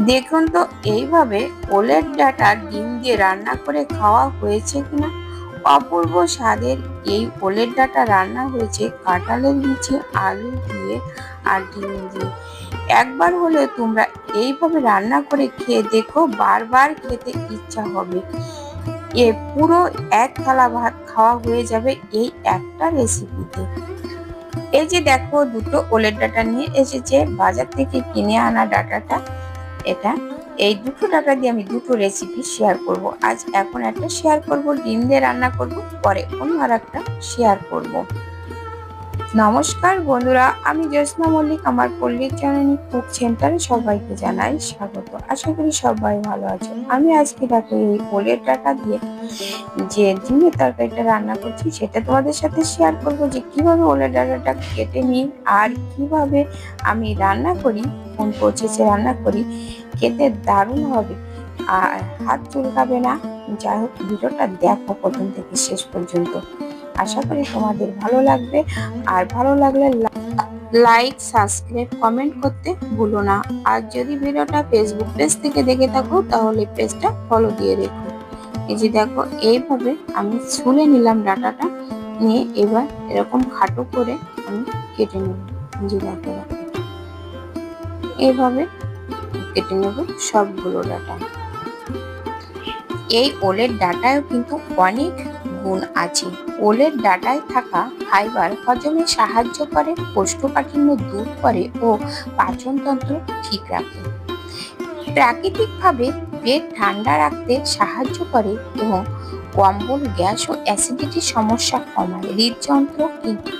দেখুন তো, এইভাবে ওলের ডাটা ডিম দিয়ে রান্না করে খাওয়া হয়েছে কিনা? অপূর্ব স্বাদের এই ওলের ডাটা রান্না হয়েছে কাঁঠালের বিচি, আলু দিয়ে আর ডিম দিয়ে। একবার হলে তোমরা এইভাবে রান্না করে খেয়ে দেখো, বারবার খেতে ইচ্ছা হবে। এ পুরো এক থালা ভাত খাওয়া হয়ে যাবে এই একটা রেসিপিতে। এই যে দেখো, দুটো ওলের ডাটা নিয়ে এসেছে। বাজার থেকে কিনে আনা ডাটাটা এটা। এই দুটো টাকা দিয়ে আমি দুটো রেসিপি শেয়ার করব। আজ এখন একটা শেয়ার করব, ডিম দিয়ে রান্না করব, পরে অন্য আর একটা শেয়ার করব। নমস্কার বন্ধুরা, আমি জ্যোৎস্না মল্লিক, আমার পল্লীর জননী কুক সেন্টারে সবাইকে জানাই স্বাগত। আশা করি সবাই ভালো আছে। আমি আজকে দেখো এই পোলের ডাটা দিয়ে যে ডিমের তরকারিটা রান্না করছি, সেটা তোমাদের সাথে শেয়ার করব যে কীভাবে ওলের ডাটাটা কেটে নিই আর কীভাবে আমি রান্না করি, কোন প্রসেসে রান্না করি, খেতে দারুণ হবে। আর হাত চুলকাবে না। যাই হোক, ভিডিওটা দেখো প্রথম থেকে শেষ পর্যন্ত। আশা করি তোমাদের ভালো লাগবে। আর ভালো লাগলে লাইক সাবস্ক্রাইব কমেন্ট করতে ভুলো না। আর যদি ভিডিওটা ফেসবুক পেজ থেকে দেখে থাকো, তাহলে পেজটা ফলো দিয়ে রেখো। এই যে দেখো, এইভাবে আমি ছুলে নিলাম ডাটাটা, নিয়ে এবার এরকম খাটো করে আমি কেটে নেব। যে দেখো। এইভাবে কেটে নেব সবগুলো ডাটা। এই ওলের ডাটায়ও কিন্তু অনেক গুণ আছে ওলের ডাটায় থাকা ফাইবার হজমে সাহায্য করে, কোষ্ঠকাঠিন্য দূর করে ও পাচনতন্ত্র ঠিক রাখে। প্রাকৃতিকভাবে পেট ঠান্ডা রাখতে সাহায্য করে এবং কম্বল, গ্যাস ও অ্যাসিডিটির সমস্যা কমায়। হৃদযন্ত্র কিন্তু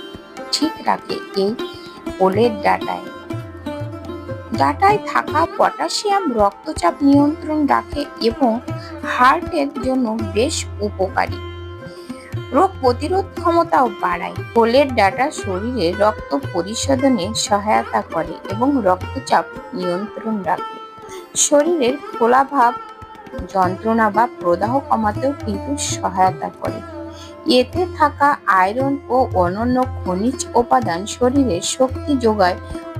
ঠিক রাখে এই ওলের ডাটায়। ডাটায় থাকা পটাশিয়াম রক্তচাপ নিয়ন্ত্রণ রাখে এবং হার্টের জন্য বেশ উপকারী। রোগ প্রতিরোধ ক্ষমতাও বাড়ায়। কোলের ডাটা শরীরে রক্ত পরিশোধনে সহায়তা করে এবং রক্তচাপ নিয়ন্ত্রণ রাখে। শরীরের ফোলাভাব যন্ত্রণা বা প্রদাহ কমাতেও কিন্তু সহায়তা করে। এতে থাকা আয়রন ও অন্যান্য খনিজ উপাদান শরীরে শক্তি যোগায়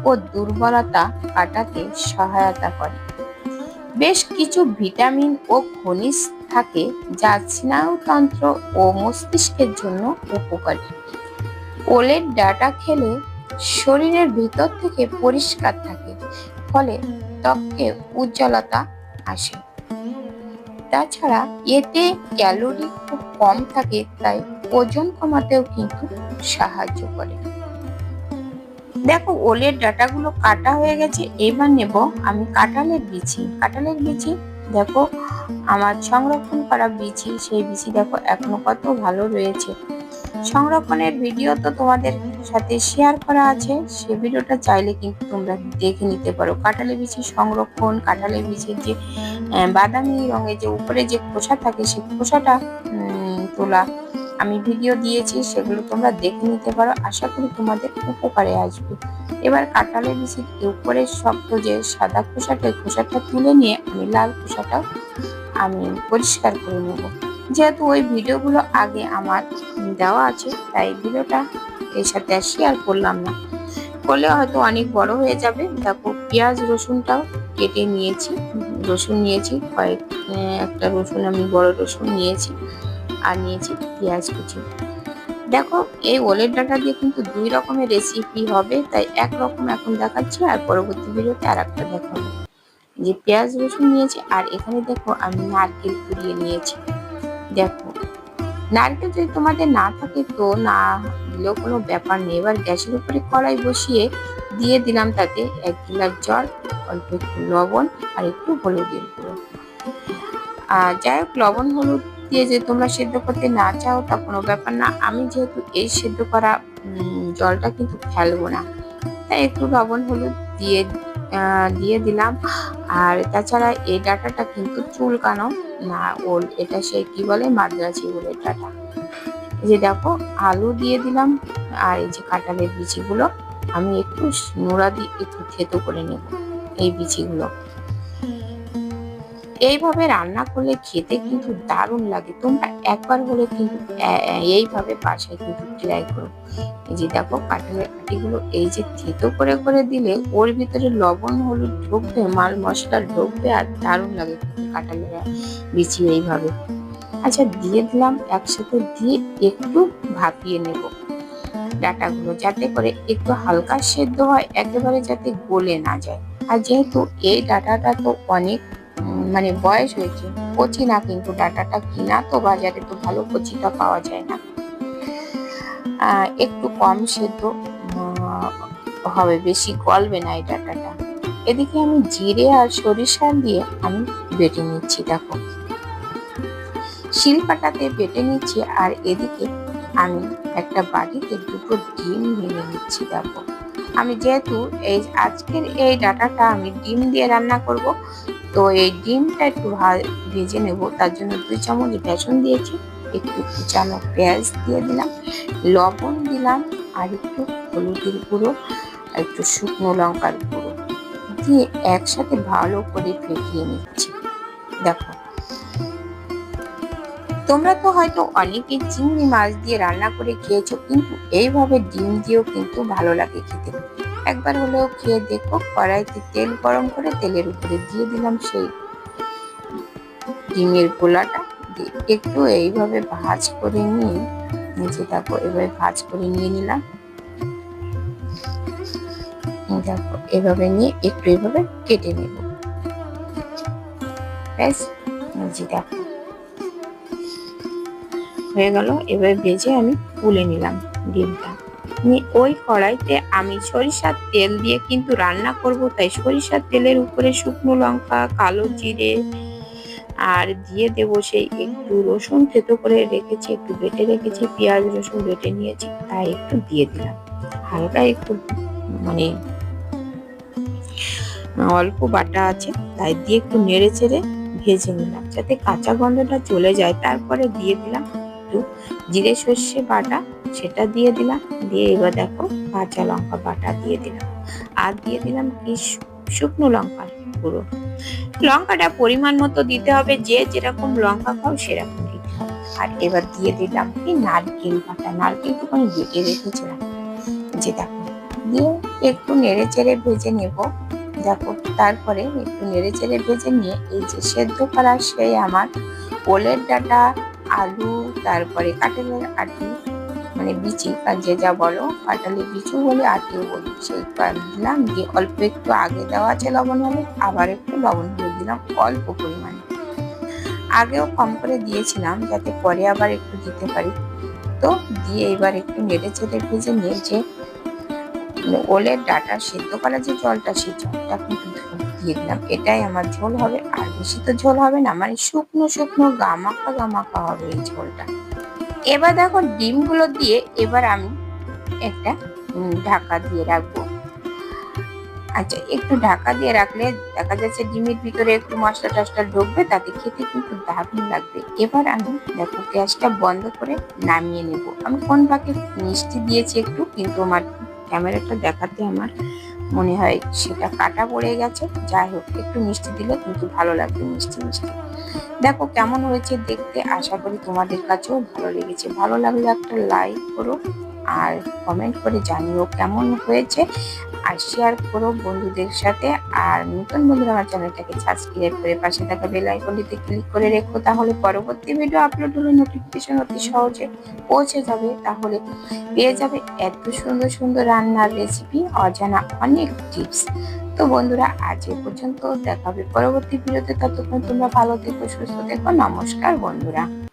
ও দুর্বলতা কাটাতে সহায়তা করে। বেশ কিছু ভিটামিন ও খনিজ থাকে যা স্নায়ুতন্ত্র ও মস্তিষ্কের জন্য উপকারী। ওলের ডাটা খেলে শরীরের ভিতর থেকে পরিষ্কার থাকে, ফলে ত্বকে উজ্জ্বলতা আসে। তাছাড়া এতে ক্যালোরি খুব কম থাকে, তাই ওজন কমাতেও কিন্তু সাহায্য করে। দেখো, ওলের ডাটাগুলো কাটা হয়ে গেছে, এবার নেব আমি কাঁঠালের বিচি। কাঁঠালের বিচি, দেখো, আমার সংরক্ষণ করা বিচি, সেই বিচি দেখো, এখনও কত ভালো রয়েছে। সংরক্ষণের ভিডিও তো তোমাদের সাথে শেয়ার করা আছে, সে ভিডিওটা চাইলে কিন্তু তোমরা দেখে নিতে পারো। কাঁঠালে বিচি সংরক্ষণ কাঁঠালে বিচির যে বাদামি রঙের যে উপরে যে খোসা থাকে সেই খোসাটা তোলা আমি ভিডিও দিয়েছি, সেগুলো তোমরা দেখে নিতে পারো। আশা করি তোমাদের উপকারে আসবে। এবার কাঁঠালের বিচির উপরের শক্ত যে সাদা খোসাটা খোসাটা তুলে নিয়ে আমি লাল খোসাটাও আমি পরিষ্কার করে নেব। যেহেতু ওই ভিডিওগুলো আগে আমার দেওয়া আছে, তাই ভিডিওটা এর সাথে শেয়ার করলাম না। করলে হয়তো অনেক বড় হয়ে যাবে। দেখো, পেঁয়াজ রসুনটাও কেটে নিয়েছি। রসুন নিয়েছি, কয়েক একটা রসুন, আমি বড় রসুন নিয়েছি। আর নিয়েছি পেঁয়াজ কুচি। দেখো, এই ওলের ডাটা দিয়ে কিন্তু দুই রকমের রেসিপি হবে, তাই এক রকম এখন দেখাচ্ছি আর পরবর্তী ভিডিওতে আর একটা দেখাবো। যে পেঁয়াজ রসুন নিয়েছি আর এখানে দেখো আমি নারকেল কুড়িয়ে নিয়েছি। দেখো, নারকেল যদি তোমাদের না থাকে তো না দিলেও কোনো ব্যাপার নেই। এবার গ্যাসের উপরে কড়াই বসিয়ে দিয়ে দিলাম তাতে এক গিলাস জল, অল্প একটু লবণ আর একটু হলুদের গুঁড়ো। আর যাই হোক, লবণ, হলুদ দিয়ে যে তোমরা সেদ্ধ করতে না চাও তা কোনো ব্যাপার না। আমি যেহেতু এই সেদ্ধ করা জলটা কিন্তু ফেলব না। তাই একটু লবণ, হলুদ দিয়ে দিয়ে দিলাম। আর তাছাড়া এই ডাটাটা কিন্তু চুলকানো না ওল। এটা সে কি বলে? মাদ্রাসি ওলের ডাটা। যে দেখো, আলু দিয়ে দিলাম। আর এই যে কাঁঠালের বিচিগুলো, আমি একটু নোড়া দিয়ে একটু থেতো করে নেব। এই বিচিগুলো। এইভাবে রান্না করলে খেতে কিন্তু দারুণ লাগে। তোমরা একবার হলে কিন্তু এইভাবে বাসায় কিন্তু ট্রাই করো। এই যে দেখো, কাঁঠালের আটিগুলো এই যে থেতো করে করে দিলে ওর ভিতরে লবণ, হলুদ ঢুকবে, মাল মশলা ঢুকবে আর দারুণ লাগে কাঁঠালের বিচি এইভাবে। আচ্ছা দিয়ে দিলাম একসাথে দিয়ে একটু ভাপিয়ে নেব। ডাটাগুলো যাতে করে একটু হালকা সেদ্ধ হয়, একেবারে যাতে গলে না যায়। আর যেহেতু এই ডাটাটা তো অনেক মানে বয়স হয়েছে কচি না কিন্তু ডাটাটা কিনা তো বাজারে তো ভালো কচিটা পাওয়া যায় না। একটু কম সেদ্ধ হবে, বেশি গলবে না এই ডাটাটা। এদিকে আমি জিরে আর সরিষা দিয়ে আমি বেটে নিচ্ছি, দেখো। শিলপাটাতে বেটে নিচ্ছি আর এদিকে আমি একটা বাটিতে দুটো ডিম ভেঙে নিচ্ছি, দেখো। আমি যেহেতু এই আজকের এই ডাটাটা আমি ডিম দিয়ে রান্না করব, তো এই ডিমটা একটু ভেজে নেব। তার জন্য দুই চামচ বেসন দিয়েছি, একটু কুচানো পেঁয়াজ দিয়ে দিলাম, লবণ দিলাম আর একটু হলুদের গুঁড়ো আর একটু শুকনো লঙ্কার গুঁড়ো দিয়ে একসাথে ভালো করে ফেটিয়ে নিচ্ছি। দেখো তোমরা তো হয়তো অনেকে চিংড়ি মাছ দিয়ে রান্না করে খেয়েছো, কিন্তু এইভাবে ডিম দিয়েও কিন্তু ভালো লাগে খেতে। একবার হলেও খেয়ে দেখো, কড়াইতে তেল গরম করে তেলের উপরে দিয়ে দিলাম সেই ডিমের গোলাটা। একটু এইভাবে ভাজ করে নিয়ে নিচে দেখো, এভাবে ভাজ করে নিয়ে নিলাম। দেখো, এভাবে নিয়ে একটু এভাবে কেটে নেব। ব্যাস নিচে দেখো। হয়ে গেল। এবার ভেজে আমি তুলে নিলাম ডিমটা। ওই কড়াইতে আমি সরিষার তেল দিয়ে কিন্তু রান্না করব, তাই সরিষার তেলের উপরে শুকনো লঙ্কা, কালো জিরে আর দিয়ে দেব সেই একটু রসুন থেতো করে রেখেছি, একটু বেটে রেখেছি, পেঁয়াজ, রসুন বেটে নিয়েছি, তাই একটু দিয়ে দিলাম। হালকা একটু মানে অল্প বাটা আছে, তাই দিয়ে একটু নেড়ে চেড়ে ভেজে নিলাম, যাতে কাঁচা গন্ধটা চলে যায়। তারপরে দিয়ে দিলাম একটু জিরে সর্ষে বাটা সেটা দিয়ে দিলাম। দিয়ে এবার দেখো কাঁচা লঙ্কা বাটা দিয়ে দিলাম। আর দিয়ে দিলাম কি শুকনো লঙ্কা গুঁড়ো। লঙ্কাটা পরিমাণ মতো দিতে হবে, যে যেরকম লঙ্কা খাও সেরকম আর এবার দিয়ে দিলাম কি নারকেল বাটা। নারকেলটুকু আমি বেটে রেখেছিলাম। যে দেখো, দিয়ে একটু নেড়ে চেড়ে ভেজে নেব। দেখো, তারপরে একটু নেড়ে চেড়ে ভেজে নিয়ে এই যে সেদ্ধ করা সেই আমার ওলের ডাটা আলু, তারপরে কাঁঠালের আটি মানে বিচি যে যা বলো, কাঁঠালের বিচু বলে আটিও বলি সেইটা দিলাম, দিয়ে অল্প একটু আগে দেওয়া আছে লবণ হলুদ, আবার একটু লবণ হলুদ দিলাম অল্প পরিমাণে। আগেও কম করে দিয়েছিলাম, যাতে পরে আবার একটু দিতে পারি। তো দিয়ে এবার একটু নেড়ে চেড়ে ভেজে নিয়ে যে ওলের ডাটা সেদ্ধ করা যে জলটা, সেই জলটা কিন্তু দিয়ে দিলাম এটাই আমার ঝোল হবে। আর বেশি তো ঝোল হবে না মানে শুকনো শুকনো গামাখা গামাখা হবে এই ঝোলটা। এবার দেখো ডিমগুলো দিয়ে এবার আমি একটা ঢাকা দিয়ে রাখব। আচ্ছা একটু ঢাকা দিয়ে রাখলে দেখা যাচ্ছে ডিমের ভিতরে একটু মশলা টশলা ঢুকবে, তাতে খেতে কিন্তু দারুণ লাগবে। এবার আমি দেখো গ্যাসটা বন্ধ করে নামিয়ে নেব। আমি কোন পাকে মিষ্টি দিয়েছি একটু, কিন্তু আমার ক্যামেরাটা দেখাতে আমার মনে হয় সেটা কাটা পড়ে গেছে। যাই হোক, একটু মিষ্টি দিলে কিন্তু ভালো লাগবে মিষ্টি মিষ্টি। দেখো কেমন হয়েছে দেখতে, আশা করি তোমাদের কাছেও ভালো লেগেছে। ভালো লাগলে একটা লাইক করো। আর কমেন্ট করে জানিও কেমন হয়েছে। আর শেয়ার করো বন্ধুদের সাথে। আর নতুন বন্ধুরা আমার চ্যানেলটাকে সাবস্ক্রাইব করে পাশে থাকা বেল আইকনটিতে ক্লিক করে রেখো। তাহলে পরবর্তী ভিডিও আপলোড হলে নোটিফিকেশন অতি সহজে পৌঁছে যাবে। তাহলে পেয়ে যাবে এত সুন্দর সুন্দর রান্নার রেসিপি অজানা অনেক টিপস তো বন্ধুরা, আজ এ পর্যন্ত। দেখাবে পরবর্তী ভিডিওতে ততক্ষণ তোমরা ভালো থেকো, সুস্থ থেকো। নমস্কার বন্ধুরা।